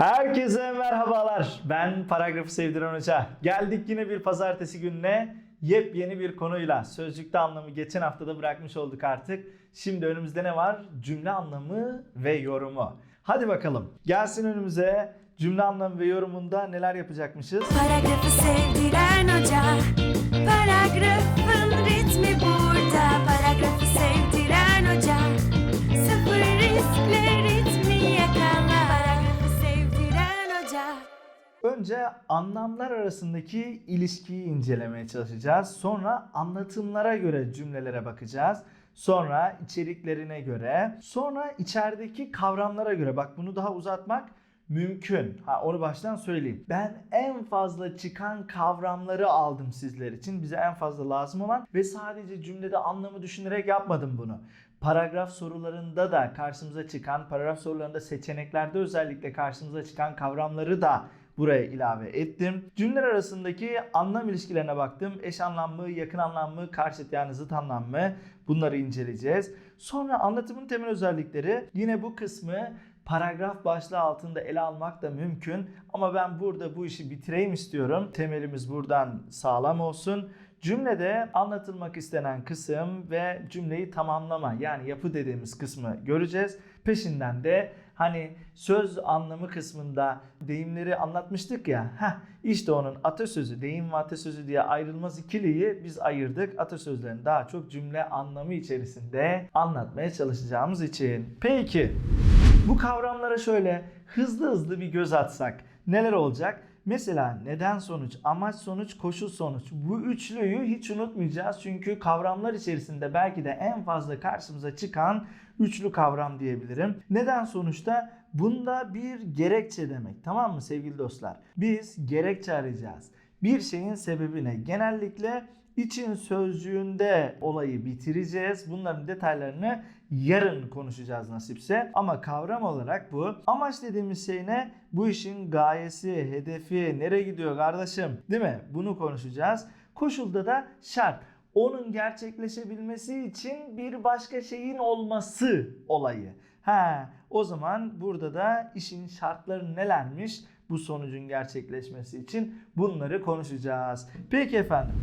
Herkese merhabalar. Ben Paragrafı Sevdiren Hoca. Geldik yine bir pazartesi gününe yepyeni bir konuyla. Sözcükte anlamı geçen haftada bırakmış olduk artık. Şimdi önümüzde ne var? Cümle anlamı ve yorumu. Hadi bakalım. Gelsin önümüze cümle anlamı ve yorumunda neler yapacakmışız? Paragrafı sevdiren hoca Paragrafın Önce anlamlar arasındaki ilişkiyi incelemeye çalışacağız. Sonra anlatımlara göre cümlelere bakacağız. Sonra içeriklerine göre, sonra içerideki kavramlara göre. Bak bunu daha uzatmak mümkün. Ha onu baştan söyleyeyim. Ben en fazla çıkan kavramları aldım sizler için. Bize en fazla lazım olan ve sadece cümlede anlamı düşünerek yapmadım bunu. Paragraf sorularında da karşımıza çıkan, paragraf sorularında seçeneklerde özellikle karşımıza çıkan kavramları da buraya ilave ettim. Cümleler arasındaki anlam ilişkilerine baktım. Eş anlam mı, yakın anlam mı, karşıt yani zıt anlam mı? Bunları inceleyeceğiz. Sonra anlatımın temel özellikleri. Yine bu kısmı paragraf başlığı altında ele almak da mümkün. Ama ben burada bu işi bitireyim istiyorum. Temelimiz buradan sağlam olsun. Cümlede anlatılmak istenen kısım ve cümleyi tamamlama yani yapı dediğimiz kısmı göreceğiz. Peşinden de hani söz anlamı kısmında deyimleri anlatmıştık ya. Heh, işte onun atasözü, deyim ve atasözü diye ayrılmaz ikiliyi biz ayırdık. Atasözlerini daha çok cümle anlamı içerisinde anlatmaya çalışacağımız için. Peki bu kavramlara şöyle hızlı hızlı bir göz atsak neler olacak? Mesela neden sonuç, amaç sonuç, koşul sonuç. Bu üçlüyü hiç unutmayacağız. Çünkü kavramlar içerisinde belki de en fazla karşımıza çıkan üçlü kavram diyebilirim. Neden sonuçta bunda bir gerekçe demek. Tamam mı sevgili dostlar? Biz gerekçe arayacağız. Bir şeyin sebebine genellikle için sözcüğünde olayı bitireceğiz. Bunların detaylarını yarın konuşacağız nasipse. Ama kavram olarak bu. Amaç dediğimiz şey ne? Bu işin gayesi, hedefi, nereye gidiyor kardeşim? Değil mi? Bunu konuşacağız. Koşulda da şart. Onun gerçekleşebilmesi için bir başka şeyin olması olayı. Ha, o zaman burada da işin şartları nelermiş? Bu sonucun gerçekleşmesi için bunları konuşacağız. Peki efendim.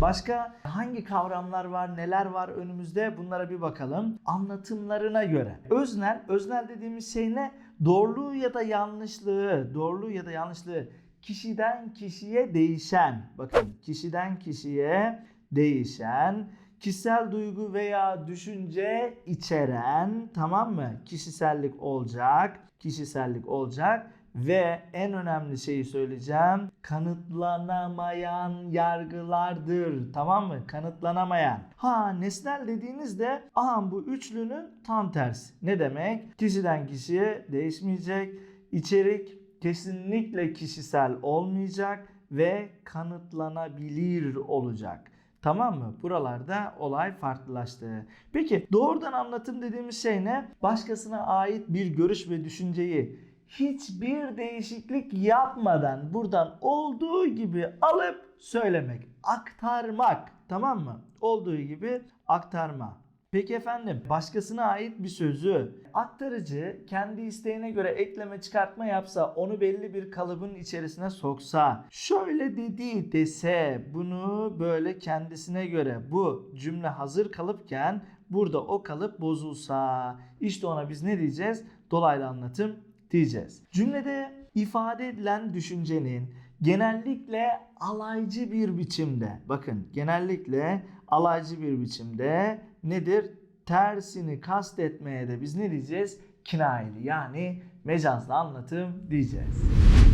Başka hangi kavramlar var, neler var önümüzde bunlara bir bakalım. Anlatımlarına göre. Öznel, öznel dediğimiz şey ne? Doğruluğu ya da yanlışlığı, doğruluğu ya da yanlışlığı kişiden kişiye değişen. Bakın kişiden kişiye değişen, kişisel duygu veya düşünce içeren, tamam mı? Kişisellik olacak, kişisellik olacak ve en önemli şeyi söyleyeceğim. Kanıtlanamayan yargılardır. Tamam mı? Kanıtlanamayan. Ha nesnel dediğinizde aha bu üçlünün tam tersi. Ne demek? Kişiden kişiye değişmeyecek. İçerik kesinlikle kişisel olmayacak ve kanıtlanabilir olacak. Tamam mı? Buralarda olay farklılaştı. Peki doğrudan anlatım dediğimiz şey ne? Başkasına ait bir görüş ve düşünceyi hiçbir değişiklik yapmadan buradan olduğu gibi alıp söylemek, aktarmak. Tamam mı? Olduğu gibi aktarma. Peki efendim başkasına ait bir sözü aktarıcı kendi isteğine göre ekleme çıkartma yapsa onu belli bir kalıbın içerisine soksa şöyle dedi dese bunu böyle kendisine göre bu cümle hazır kalıpken burada o kalıp bozulsa işte ona biz ne diyeceğiz? Dolaylı anlatım diyeceğiz. Cümlede ifade edilen düşüncenin genellikle alaycı bir biçimde bakın genellikle alaycı bir biçimde nedir? Tersini kastetmeye de biz ne diyeceğiz? Kinayeli yani mecazlı anlatım diyeceğiz.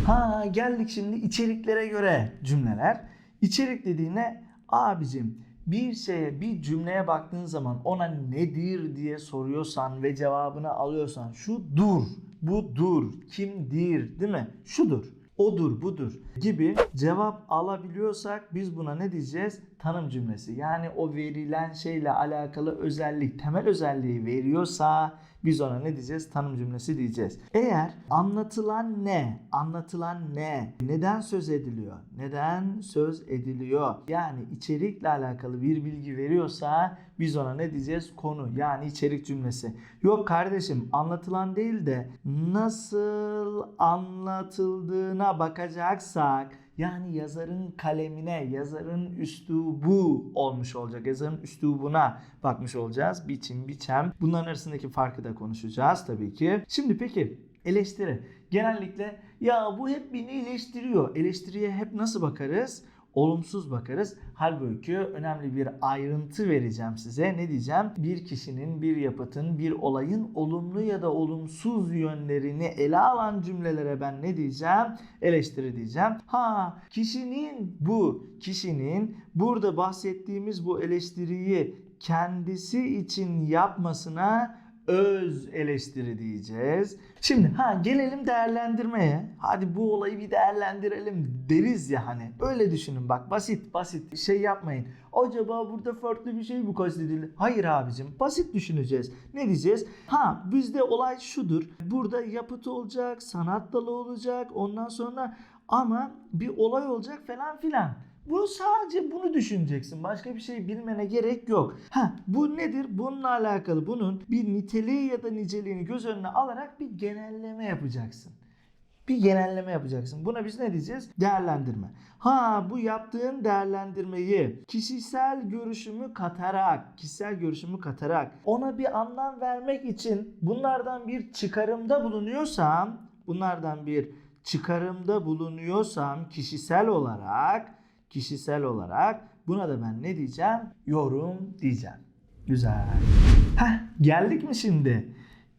Ha geldik şimdi içeriklere göre cümleler. İçerik dediğine abicim bir şeye bir cümleye baktığın zaman ona nedir diye soruyorsan ve cevabını alıyorsan şu dur, bu dur, kimdir değil mi? Şudur odur budur gibi cevap alabiliyorsak biz buna ne diyeceğiz? Tanım cümlesi. Yani o verilen şeyle alakalı özellik, temel özelliği veriyorsa Biz ona ne diyeceğiz? Tanım cümlesi diyeceğiz. Eğer anlatılan ne? Anlatılan ne? Neden söz ediliyor? Neden söz ediliyor? Yani içerikle alakalı bir bilgi veriyorsa biz ona ne diyeceğiz? Konu yani içerik cümlesi. Yok kardeşim anlatılan değil de nasıl anlatıldığına bakacaksak yani yazarın kalemine, yazarın üslubu olmuş olacak. Yazarın üslubuna bakmış olacağız. Biçim, biçem. Bunların arasındaki farkı da konuşacağız tabii ki. Şimdi peki eleştiri. Genellikle ya bu hep beni eleştiriyor. Eleştiriye hep nasıl bakarız? Olumsuz bakarız. Halbuki önemli bir ayrıntı vereceğim size. Ne diyeceğim? Bir kişinin, bir yapıtın, bir olayın olumlu ya da olumsuz yönlerini ele alan cümlelere ben ne diyeceğim? Eleştiri diyeceğim. Ha, kişinin bu, kişinin burada bahsettiğimiz bu eleştiriyi kendisi için yapmasına öz eleştiri diyeceğiz. Şimdi ha gelelim değerlendirmeye. Hadi bu olayı bir değerlendirelim deriz ya hani. Öyle düşünün bak basit basit şey yapmayın. Acaba burada farklı bir şey mi kastedildi? Hayır abicim basit düşüneceğiz. Ne diyeceğiz? Ha bizde olay şudur. Burada yapıt olacak, sanat dalı olacak. Ondan sonra ama bir olay olacak falan filan. Bu sadece bunu düşüneceksin. Başka bir şey bilmene gerek yok. Ha bu nedir? Bununla alakalı bunun bir niteliği ya da niceliğini göz önüne alarak bir genelleme yapacaksın. Bir genelleme yapacaksın. Buna biz ne diyeceğiz? Değerlendirme. Ha bu yaptığın değerlendirmeyi kişisel görüşümü katarak, kişisel görüşümü katarak ona bir anlam vermek için bunlardan bir çıkarımda bulunuyorsam, bunlardan bir çıkarımda bulunuyorsam kişisel olarak kişisel olarak buna da ben ne diyeceğim? Yorum diyeceğim. Güzel. Heh, geldik mi şimdi?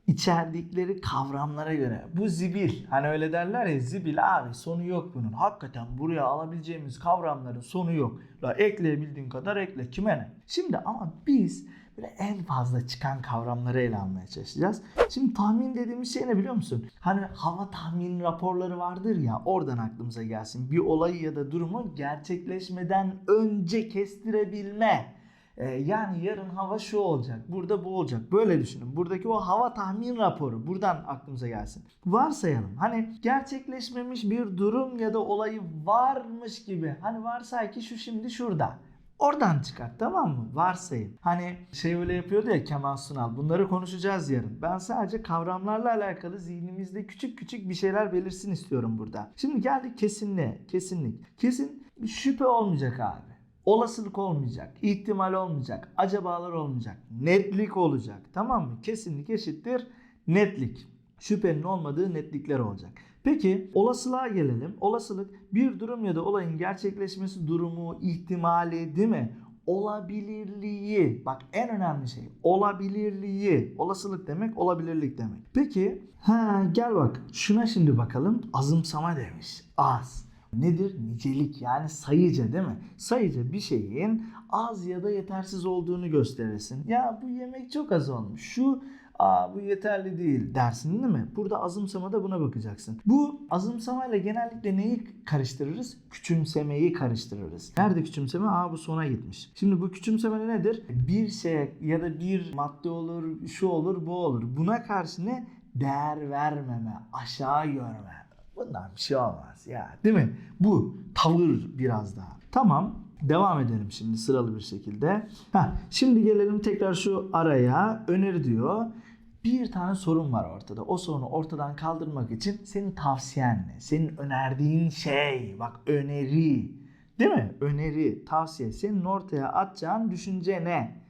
İçerdikleri kavramlara göre. Bu zibil. Hani öyle derler ya zibil abi sonu yok bunun. Hakikaten buraya alabileceğimiz kavramların sonu yok. La ekleyebildiğin kadar ekle kime ne? Şimdi ama biz böyle en fazla çıkan kavramları ele almaya çalışacağız. Şimdi tahmin dediğimiz şey ne biliyor musun? Hani hava tahmin raporları vardır ya oradan aklımıza gelsin. Bir olayı ya da durumu gerçekleşmeden önce kestirebilme. Ee, yani yarın hava şu olacak, burada bu olacak. Böyle düşünün. Buradaki o hava tahmin raporu buradan aklımıza gelsin. Varsayalım. Hani gerçekleşmemiş bir durum ya da olayı varmış gibi. Hani varsay ki şu şimdi şurada. Oradan çıkar tamam mı? Varsayın. Hani şey öyle yapıyordu ya Kemal Sunal. Bunları konuşacağız yarın. Ben sadece kavramlarla alakalı zihnimizde küçük küçük bir şeyler belirsin istiyorum burada. Şimdi geldik kesinliğe. Kesinlik. Kesin şüphe olmayacak abi. Olasılık olmayacak, ihtimal olmayacak, acabalar olmayacak, netlik olacak. Tamam mı? Kesinlik eşittir netlik. Şüphenin olmadığı netlikler olacak. Peki olasılığa gelelim. Olasılık bir durum ya da olayın gerçekleşmesi durumu, ihtimali değil mi? Olabilirliği. Bak en önemli şey olabilirliği. Olasılık demek olabilirlik demek. Peki ha gel bak şuna şimdi bakalım. Azımsama demiş. Az. Nedir? Nicelik yani sayıca değil mi? Sayıca bir şeyin az ya da yetersiz olduğunu gösterirsin. Ya bu yemek çok az olmuş. Şu Aa bu yeterli değil dersin değil mi? Burada azımsamada buna bakacaksın. Bu azımsamayla genellikle neyi karıştırırız? Küçümsemeyi karıştırırız. Nerede küçümseme? Aa bu sona gitmiş. Şimdi bu küçümseme nedir? Bir şey ya da bir madde olur, şu olur, bu olur. Buna karşı ne? Değer vermeme, aşağı görme. Bundan bir şey olmaz ya değil mi? Bu tavır biraz daha. Tamam devam edelim şimdi sıralı bir şekilde. Heh, şimdi gelelim tekrar şu araya öneri diyor. Bir tane sorun var ortada. O sorunu ortadan kaldırmak için senin tavsiyen ne? Senin önerdiğin şey. Bak öneri. Değil mi? Öneri, tavsiye. Senin ortaya atacağın düşünce ne?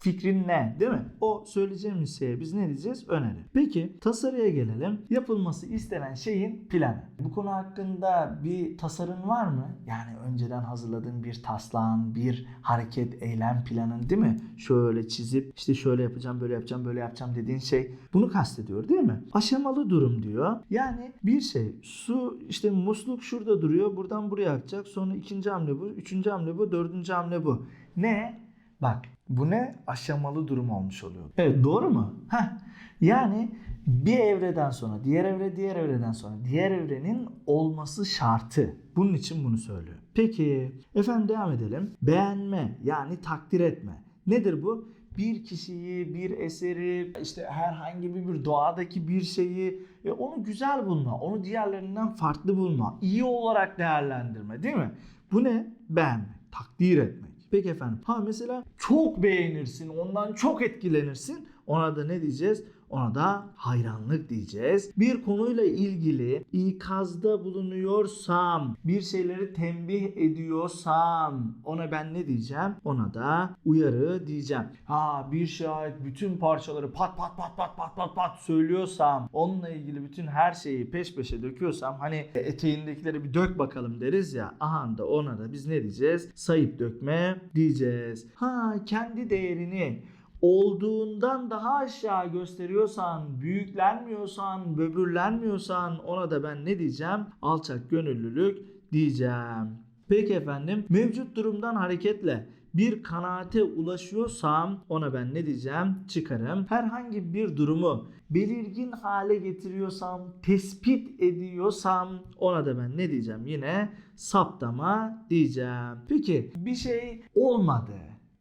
Fikrin ne? Değil mi? O söyleyeceğimiz şeye biz ne diyeceğiz? Öneri. Peki tasarıya gelelim. Yapılması istenen şeyin planı. Bu konu hakkında bir tasarın var mı? Yani önceden hazırladığın bir taslağın, bir hareket, eylem planın değil mi? Şöyle çizip işte şöyle yapacağım, böyle yapacağım, böyle yapacağım dediğin şey. Bunu kastediyor değil mi? Aşamalı durum diyor. Yani bir şey su işte musluk şurada duruyor. Buradan buraya akacak. Sonra ikinci hamle bu, üçüncü hamle bu, dördüncü hamle bu. Ne? Bak bu ne? Aşamalı durum olmuş oluyor. Evet doğru mu? Heh. Yani bir evreden sonra diğer evre diğer evreden sonra diğer evrenin olması şartı. Bunun için bunu söylüyor. Peki efendim devam edelim. Beğenme yani takdir etme. Nedir bu? bir kişiyi, bir eseri, işte herhangi bir, bir doğadaki bir şeyi e, onu güzel bulma, onu diğerlerinden farklı bulma, iyi olarak değerlendirme değil mi? Bu ne? Beğenmek, takdir etmek. Peki efendim. Ha mesela çok beğenirsin, ondan çok etkilenirsin. Ona da ne diyeceğiz? Ona da hayranlık diyeceğiz. Bir konuyla ilgili ikazda bulunuyorsam, bir şeyleri tembih ediyorsam ona ben ne diyeceğim? Ona da uyarı diyeceğim. Ha bir şahit bütün parçaları pat pat pat pat pat pat pat söylüyorsam, onunla ilgili bütün her şeyi peş peşe döküyorsam hani eteğindekileri bir dök bakalım deriz ya. Aha da ona da biz ne diyeceğiz? Sayıp dökme diyeceğiz. Ha kendi değerini olduğundan daha aşağı gösteriyorsan, büyüklenmiyorsan, böbürlenmiyorsan ona da ben ne diyeceğim? Alçak gönüllülük diyeceğim. Peki efendim mevcut durumdan hareketle bir kanaate ulaşıyorsam ona ben ne diyeceğim? Çıkarım. Herhangi bir durumu belirgin hale getiriyorsam, tespit ediyorsam ona da ben ne diyeceğim? Yine saptama diyeceğim. Peki bir şey olmadı.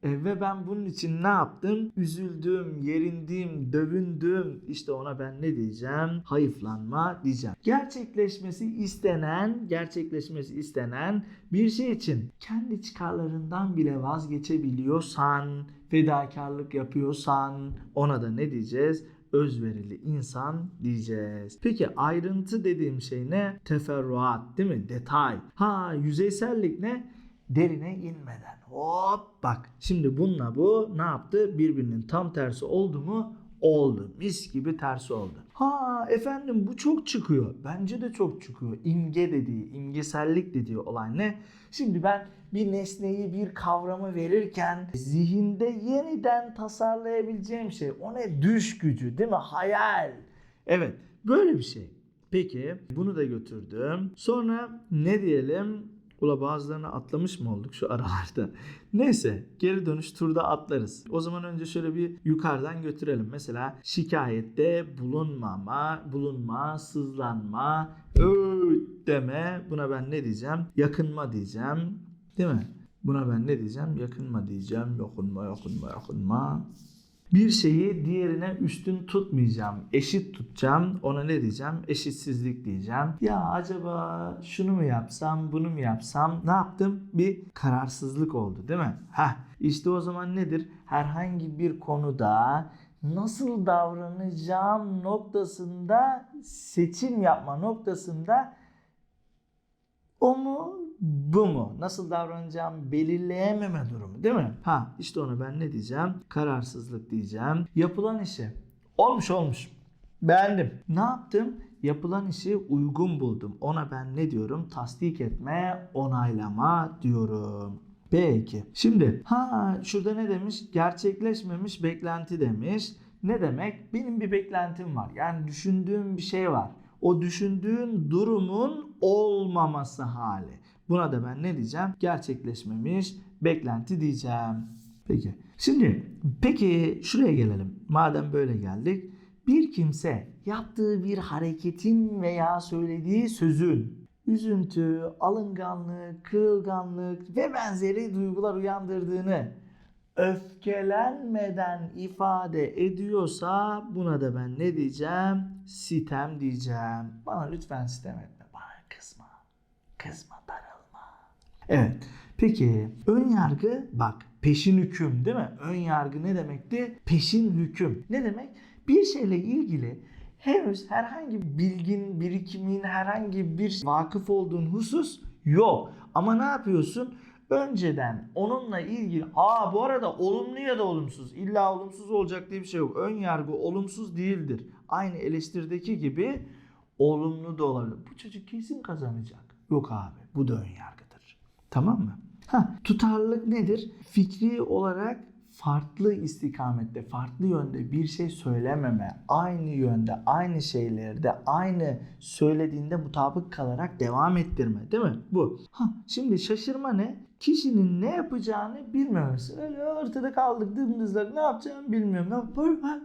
E, ve ben bunun için ne yaptım? Üzüldüm, yerindim, dövündüm. İşte ona ben ne diyeceğim? Hayıflanma diyeceğim. Gerçekleşmesi istenen, gerçekleşmesi istenen bir şey için kendi çıkarlarından bile vazgeçebiliyorsan, fedakarlık yapıyorsan ona da ne diyeceğiz? özverili insan diyeceğiz. Peki ayrıntı dediğim şey ne? Teferruat değil mi? Detay. Ha yüzeysellik ne? Derine inmeden. Hop bak. Şimdi bununla bu ne yaptı? Birbirinin tam tersi oldu mu? Oldu. Mis gibi tersi oldu. Ha efendim bu çok çıkıyor. Bence de çok çıkıyor. İmge dediği, imgesellik dediği olay ne? Şimdi ben bir nesneyi, bir kavramı verirken zihinde yeniden tasarlayabileceğim şey. O ne? Düş gücü değil mi? Hayal. Evet böyle bir şey. Peki bunu da götürdüm. Sonra ne diyelim? Ula bazılarını atlamış mı olduk şu aralarda? Neyse geri dönüş turda atlarız. O zaman önce şöyle bir yukarıdan götürelim. Mesela şikayette bulunmama, bulunma, sızlanma, öğüt deme. Buna ben ne diyeceğim? Yakınma diyeceğim. Değil mi? Buna ben ne diyeceğim? Yakınma diyeceğim. Yokunma, yokunma, yokunma. Bir şeyi diğerine üstün tutmayacağım. Eşit tutacağım. Ona ne diyeceğim? Eşitsizlik diyeceğim. Ya acaba şunu mu yapsam, bunu mu yapsam? Ne yaptım? Bir kararsızlık oldu değil mi? Heh. İşte o zaman nedir? Herhangi bir konuda nasıl davranacağım noktasında seçim yapma noktasında o mu bu mu? Nasıl davranacağım belirleyememe durumu değil mi? Ha işte ona ben ne diyeceğim? Kararsızlık diyeceğim. Yapılan işi. Olmuş olmuş. Beğendim. Ne yaptım? Yapılan işi uygun buldum. Ona ben ne diyorum? Tasdik etme, onaylama diyorum. Peki. Şimdi ha şurada ne demiş? Gerçekleşmemiş beklenti demiş. Ne demek? Benim bir beklentim var. Yani düşündüğüm bir şey var. O düşündüğün durumun olmaması hali. Buna da ben ne diyeceğim? Gerçekleşmemiş beklenti diyeceğim. Peki. Şimdi peki şuraya gelelim. Madem böyle geldik. Bir kimse yaptığı bir hareketin veya söylediği sözün üzüntü, alınganlık, kırılganlık ve benzeri duygular uyandırdığını öfkelenmeden ifade ediyorsa buna da ben ne diyeceğim? Sitem diyeceğim. Bana lütfen sitem etme. Kızma, darılma. Evet. Peki ön yargı bak peşin hüküm değil mi? Ön yargı ne demekti? Peşin hüküm. Ne demek? Bir şeyle ilgili henüz herhangi bir bilgin, birikimin, herhangi bir vakıf olduğun husus yok. Ama ne yapıyorsun? Önceden onunla ilgili aa bu arada olumlu ya da olumsuz illa olumsuz olacak diye bir şey yok. Ön yargı olumsuz değildir. Aynı eleştirdeki gibi olumlu da olabilir. Bu çocuk kesin kazanacak. Yok abi bu da ön yargıdır. Tamam mı? Ha, tutarlılık nedir? Fikri olarak farklı istikamette, farklı yönde bir şey söylememe, aynı yönde, aynı şeylerde, aynı söylediğinde mutabık kalarak devam ettirme değil mi? Bu. Ha, şimdi şaşırma ne? Kişinin ne yapacağını bilmemesi. Öyle ortada kaldık dımdızlak ne yapacağımı bilmiyorum. Ya böyle ben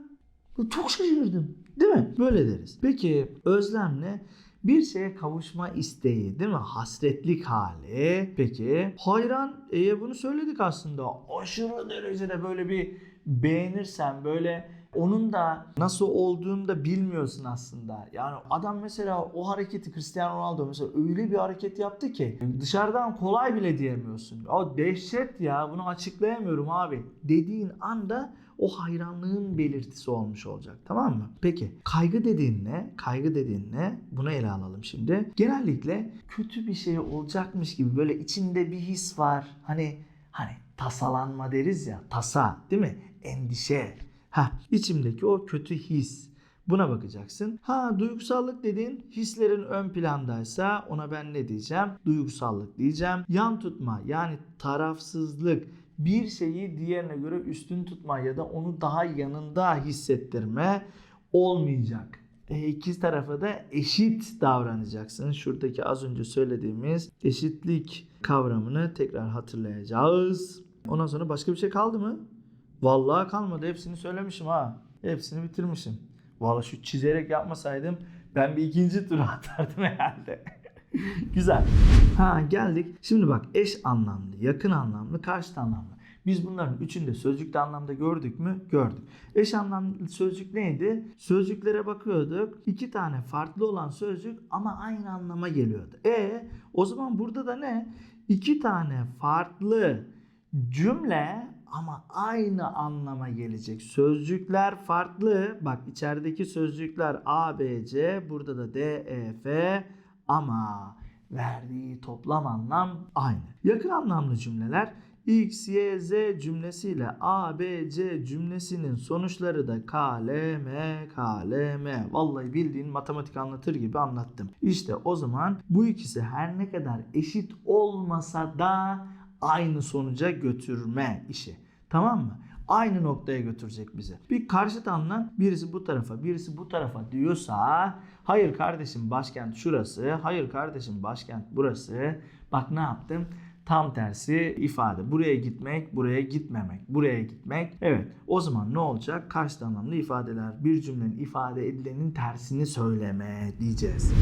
çok şaşırdım. Değil mi? Böyle deriz. Peki özlem ne? Bir şeye kavuşma isteği değil mi? Hasretlik hali. Peki hayran e, bunu söyledik aslında. Aşırı derecede böyle bir beğenirsen böyle onun da nasıl olduğunu da bilmiyorsun aslında. Yani adam mesela o hareketi Cristiano Ronaldo mesela öyle bir hareket yaptı ki dışarıdan kolay bile diyemiyorsun. O dehşet ya bunu açıklayamıyorum abi dediğin anda o hayranlığın belirtisi olmuş olacak tamam mı? Peki kaygı dediğin ne? Kaygı dediğin ne? Bunu ele alalım şimdi. Genellikle kötü bir şey olacakmış gibi böyle içinde bir his var. Hani hani tasalanma deriz ya tasa değil mi? Endişe. Ha içimdeki o kötü his. Buna bakacaksın. Ha duygusallık dediğin hislerin ön plandaysa ona ben ne diyeceğim? Duygusallık diyeceğim. Yan tutma yani tarafsızlık bir şeyi diğerine göre üstün tutma ya da onu daha yanında hissettirme olmayacak. E, iki tarafa da eşit davranacaksın. Şuradaki az önce söylediğimiz eşitlik kavramını tekrar hatırlayacağız. Ondan sonra başka bir şey kaldı mı? Vallahi kalmadı. Hepsini söylemişim ha. Hepsini bitirmişim. Vallahi şu çizerek yapmasaydım ben bir ikinci tur atardım herhalde. Güzel. Ha geldik. Şimdi bak eş anlamlı, yakın anlamlı, karşıt anlamlı. Biz bunların üçünü de sözcükte anlamda gördük mü? Gördük. Eş anlamlı sözcük neydi? Sözcüklere bakıyorduk. İki tane farklı olan sözcük ama aynı anlama geliyordu. E o zaman burada da ne? İki tane farklı cümle ama aynı anlama gelecek. Sözcükler farklı. Bak içerideki sözcükler A, B, C. Burada da D, E, F ama verdiği toplam anlam aynı. Yakın anlamlı cümleler X, Y, Z cümlesiyle A, B, C cümlesinin sonuçları da K, L, M, K, L, M. Vallahi bildiğin matematik anlatır gibi anlattım. İşte o zaman bu ikisi her ne kadar eşit olmasa da aynı sonuca götürme işi. Tamam mı? Aynı noktaya götürecek bizi. Bir karşıt anlam birisi bu tarafa birisi bu tarafa diyorsa hayır kardeşim başkent şurası hayır kardeşim başkent burası bak ne yaptım tam tersi ifade. Buraya gitmek, buraya gitmemek, buraya gitmek. Evet o zaman ne olacak? Karşıt anlamlı ifadeler. Bir cümlenin ifade edilenin tersini söyleme diyeceğiz.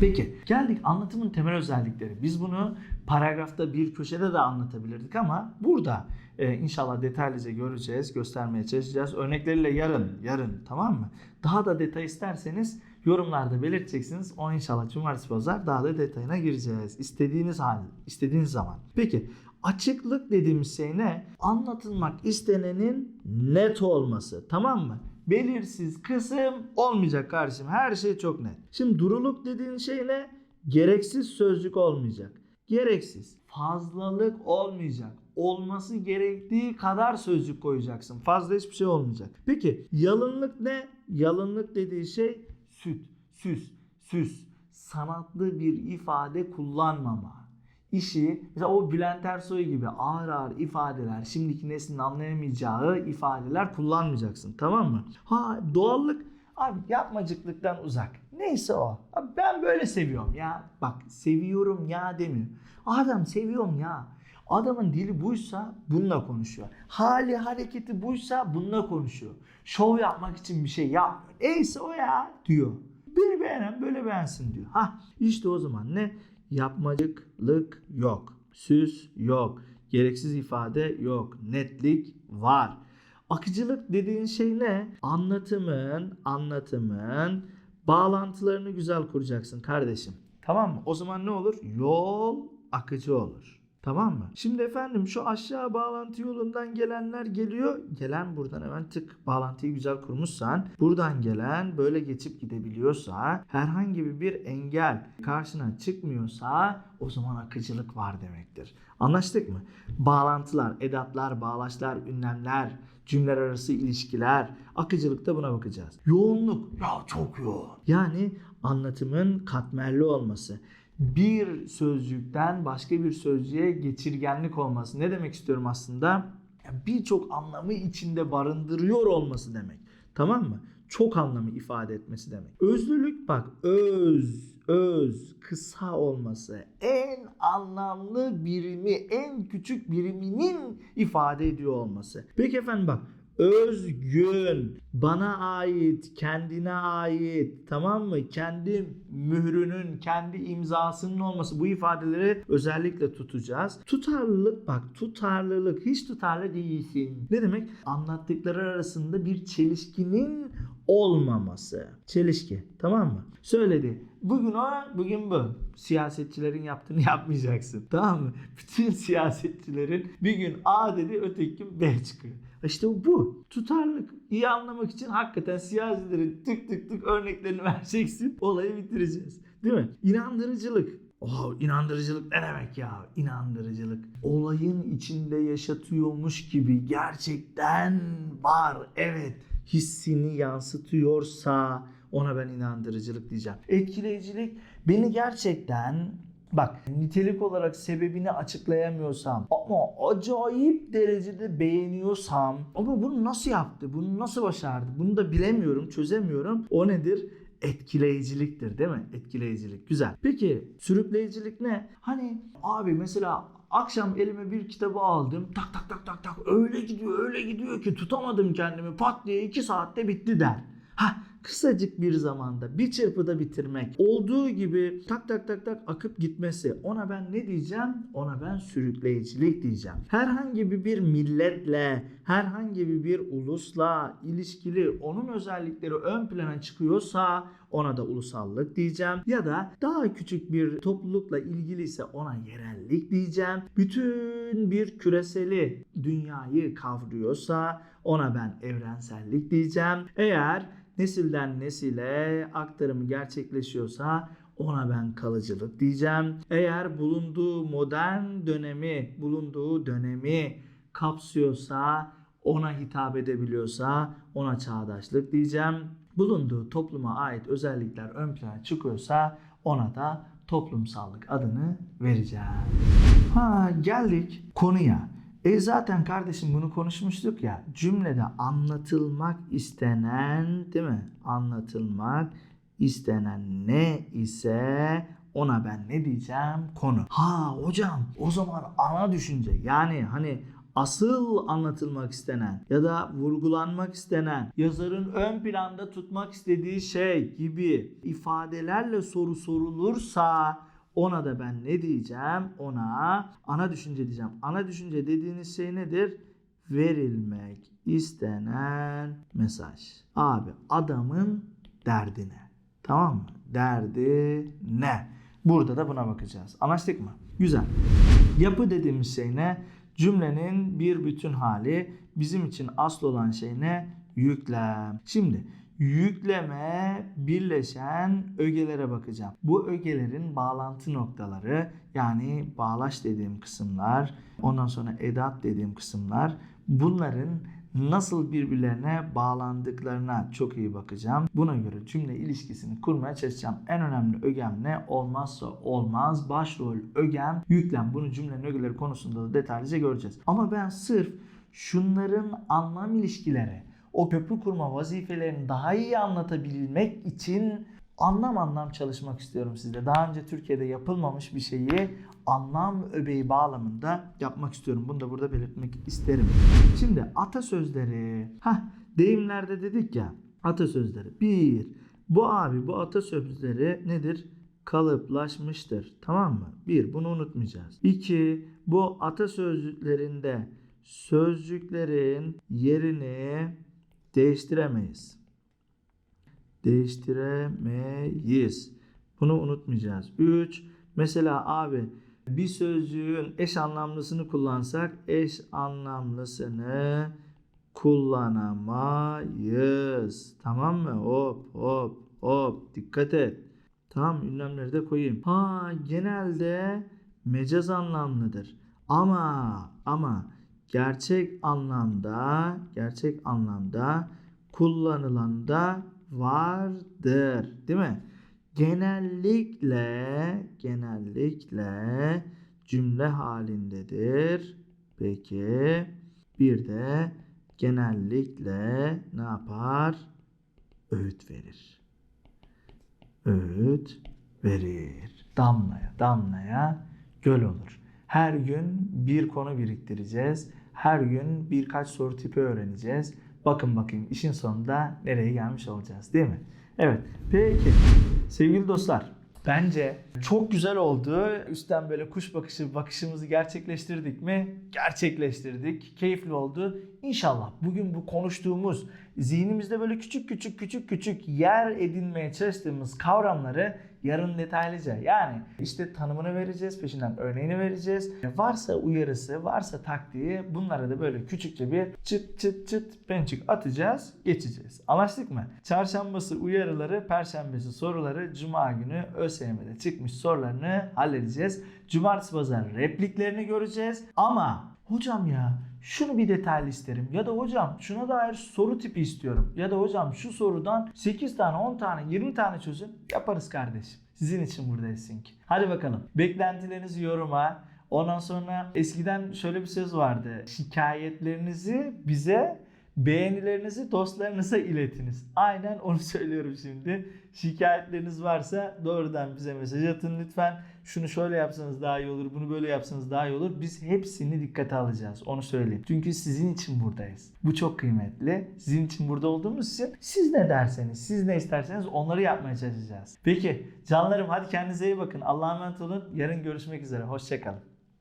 Peki geldik anlatımın temel özellikleri. Biz bunu paragrafta bir köşede de anlatabilirdik ama burada e, inşallah detaylıca göreceğiz, göstermeye çalışacağız. Örnekleriyle yarın, yarın tamam mı? Daha da detay isterseniz yorumlarda belirteceksiniz. O inşallah cumartesi pazar daha da detayına gireceğiz. İstediğiniz hal, istediğiniz zaman. Peki açıklık dediğimiz şey ne? Anlatılmak istenenin net olması. Tamam mı? Belirsiz kısım olmayacak kardeşim. Her şey çok net. Şimdi duruluk dediğin şey ne? Gereksiz sözcük olmayacak. Gereksiz. Fazlalık olmayacak. Olması gerektiği kadar sözcük koyacaksın. Fazla hiçbir şey olmayacak. Peki yalınlık ne? Yalınlık dediği şey süt, süs, süs. Sanatlı bir ifade kullanmama. İşi mesela o Bülent Ersoy gibi ağır ağır ifadeler, şimdiki neslin anlayamayacağı ifadeler kullanmayacaksın tamam mı? Ha doğallık abi yapmacıklıktan uzak. Neyse o. Abi ben böyle seviyorum ya. Bak seviyorum ya demiyor. Adam seviyorum ya. Adamın dili buysa bununla konuşuyor. Hali hareketi buysa bununla konuşuyor. Şov yapmak için bir şey yapmıyor. Neyse o ya diyor. Bir beğenen böyle beğensin diyor. Ha işte o zaman ne? Yapmacıklık yok. Süs yok. Gereksiz ifade yok. Netlik var. Akıcılık dediğin şey ne? Anlatımın, anlatımın bağlantılarını güzel kuracaksın kardeşim. Tamam mı? O zaman ne olur? Yol akıcı olur. Tamam mı? Şimdi efendim şu aşağı bağlantı yolundan gelenler geliyor. Gelen buradan hemen tık bağlantıyı güzel kurmuşsan buradan gelen böyle geçip gidebiliyorsa herhangi bir engel karşına çıkmıyorsa o zaman akıcılık var demektir. Anlaştık mı? Bağlantılar, edatlar, bağlaçlar, ünlemler, cümleler arası ilişkiler, akıcılıkta buna bakacağız. Yoğunluk, ya çok yoğun. Yani anlatımın katmerli olması bir sözcükten başka bir sözcüğe geçirgenlik olması. Ne demek istiyorum aslında? Birçok anlamı içinde barındırıyor olması demek. Tamam mı? Çok anlamı ifade etmesi demek. Özlülük bak öz, öz, kısa olması en anlamlı birimi, en küçük biriminin ifade ediyor olması. Peki efendim bak Özgün, bana ait, kendine ait, tamam mı? Kendi mührünün, kendi imzasının olması bu ifadeleri özellikle tutacağız. Tutarlılık bak, tutarlılık, hiç tutarlı değilsin. Ne demek? Anlattıkları arasında bir çelişkinin olmaması. Çelişki, tamam mı? Söyledi. Bugün o, bugün bu. Siyasetçilerin yaptığını yapmayacaksın. Tamam mı? Bütün siyasetçilerin bir gün A dedi, öteki gün B çıkıyor. İşte bu. Tutarlılık. İyi anlamak için hakikaten siyasilerin tık tık tık örneklerini vereceksin. Olayı bitireceğiz. Değil mi? İnandırıcılık. Oh, inandırıcılık ne demek ya? İnandırıcılık. Olayın içinde yaşatıyormuş gibi gerçekten var. Evet. Hissini yansıtıyorsa ona ben inandırıcılık diyeceğim. Etkileyicilik beni gerçekten Bak nitelik olarak sebebini açıklayamıyorsam ama acayip derecede beğeniyorsam ama bunu nasıl yaptı, bunu nasıl başardı bunu da bilemiyorum, çözemiyorum. O nedir? Etkileyiciliktir değil mi? Etkileyicilik. Güzel. Peki sürükleyicilik ne? Hani abi mesela akşam elime bir kitabı aldım. Tak tak tak tak tak öyle gidiyor öyle gidiyor ki tutamadım kendimi. Pat diye iki saatte bitti der. Ha kısacık bir zamanda bir çırpıda bitirmek olduğu gibi tak tak tak tak akıp gitmesi. Ona ben ne diyeceğim? Ona ben sürükleyicilik diyeceğim. Herhangi bir, milletle herhangi bir ulusla ilişkili onun özellikleri ön plana çıkıyorsa ona da ulusallık diyeceğim. Ya da daha küçük bir toplulukla ilgiliyse ona yerellik diyeceğim. Bütün bir küreseli dünyayı kavruyorsa ona ben evrensellik diyeceğim. Eğer nesilden nesile aktarımı gerçekleşiyorsa ona ben kalıcılık diyeceğim. Eğer bulunduğu modern dönemi, bulunduğu dönemi kapsıyorsa, ona hitap edebiliyorsa ona çağdaşlık diyeceğim. Bulunduğu topluma ait özellikler ön plana çıkıyorsa ona da toplumsallık adını vereceğim. Ha geldik konuya. E zaten kardeşim bunu konuşmuştuk ya. Cümlede anlatılmak istenen değil mi? Anlatılmak istenen ne ise ona ben ne diyeceğim? Konu. Ha hocam o zaman ana düşünce yani hani asıl anlatılmak istenen ya da vurgulanmak istenen yazarın ön planda tutmak istediği şey gibi ifadelerle soru sorulursa ona da ben ne diyeceğim? Ona ana düşünce diyeceğim. Ana düşünce dediğiniz şey nedir? Verilmek istenen mesaj. Abi adamın derdine. Tamam mı? Derdi ne? Burada da buna bakacağız. Anlaştık mı? Güzel. Yapı dediğimiz şey ne? Cümlenin bir bütün hali. Bizim için asıl olan şey ne? Yüklem. Şimdi yükleme birleşen ögelere bakacağım. Bu ögelerin bağlantı noktaları yani bağlaç dediğim kısımlar, ondan sonra edat dediğim kısımlar bunların nasıl birbirlerine bağlandıklarına çok iyi bakacağım. Buna göre cümle ilişkisini kurmaya çalışacağım. En önemli ögem ne? Olmazsa olmaz. Başrol ögem, yüklem. Bunu cümlenin ögeleri konusunda da detaylıca göreceğiz. Ama ben sırf şunların anlam ilişkileri, o köprü kurma vazifelerini daha iyi anlatabilmek için anlam anlam çalışmak istiyorum sizde. Daha önce Türkiye'de yapılmamış bir şeyi anlam öbeği bağlamında yapmak istiyorum. Bunu da burada belirtmek isterim. Şimdi atasözleri. Hah deyimlerde dedik ya atasözleri. Bir, bu abi bu atasözleri nedir? Kalıplaşmıştır. Tamam mı? Bir, bunu unutmayacağız. İki, bu atasözlüklerinde sözcüklerin yerini değiştiremeyiz. Değiştiremeyiz. Bunu unutmayacağız. 3. Mesela abi bir sözcüğün eş anlamlısını kullansak eş anlamlısını kullanamayız. Tamam mı? Hop hop hop dikkat et. Tamam ünlemleri de koyayım. Ha genelde mecaz anlamlıdır. Ama ama gerçek anlamda gerçek anlamda kullanılan da vardır. Değil mi? Genellikle genellikle cümle halindedir. Peki bir de genellikle ne yapar? Öğüt verir. Öğüt verir. Damlaya damlaya göl olur. Her gün bir konu biriktireceğiz. Her gün birkaç soru tipi öğreneceğiz. Bakın bakayım işin sonunda nereye gelmiş olacağız değil mi? Evet. Peki. Sevgili dostlar. Bence çok güzel oldu. Üstten böyle kuş bakışı bakışımızı gerçekleştirdik mi? Gerçekleştirdik. Keyifli oldu. İnşallah bugün bu konuştuğumuz zihnimizde böyle küçük küçük küçük küçük yer edinmeye çalıştığımız kavramları yarın detaylıca yani işte tanımını vereceğiz, peşinden örneğini vereceğiz. Varsa uyarısı, varsa taktiği bunlara da böyle küçükçe bir çıt çıt çıt pençik atacağız, geçeceğiz. Anlaştık mı? Çarşambası uyarıları, perşembesi soruları, cuma günü ÖSYM'de çıkmış sorularını halledeceğiz. Cumartesi pazar repliklerini göreceğiz. Ama hocam ya şunu bir detaylı isterim. Ya da hocam şuna dair soru tipi istiyorum. Ya da hocam şu sorudan 8 tane, 10 tane, 20 tane çözün. Yaparız kardeşim. Sizin için buradayız çünkü. Hadi bakalım. Beklentilerinizi yoruma. Ondan sonra eskiden şöyle bir söz vardı. Şikayetlerinizi bize beğenilerinizi dostlarınıza iletiniz. Aynen onu söylüyorum şimdi. Şikayetleriniz varsa doğrudan bize mesaj atın lütfen. Şunu şöyle yapsanız daha iyi olur, bunu böyle yapsanız daha iyi olur. Biz hepsini dikkate alacağız. Onu söyleyeyim. Çünkü sizin için buradayız. Bu çok kıymetli. Sizin için burada olduğumuz için siz ne derseniz, siz ne isterseniz onları yapmaya çalışacağız. Peki canlarım hadi kendinize iyi bakın. Allah'a emanet olun. Yarın görüşmek üzere. Hoşçakalın.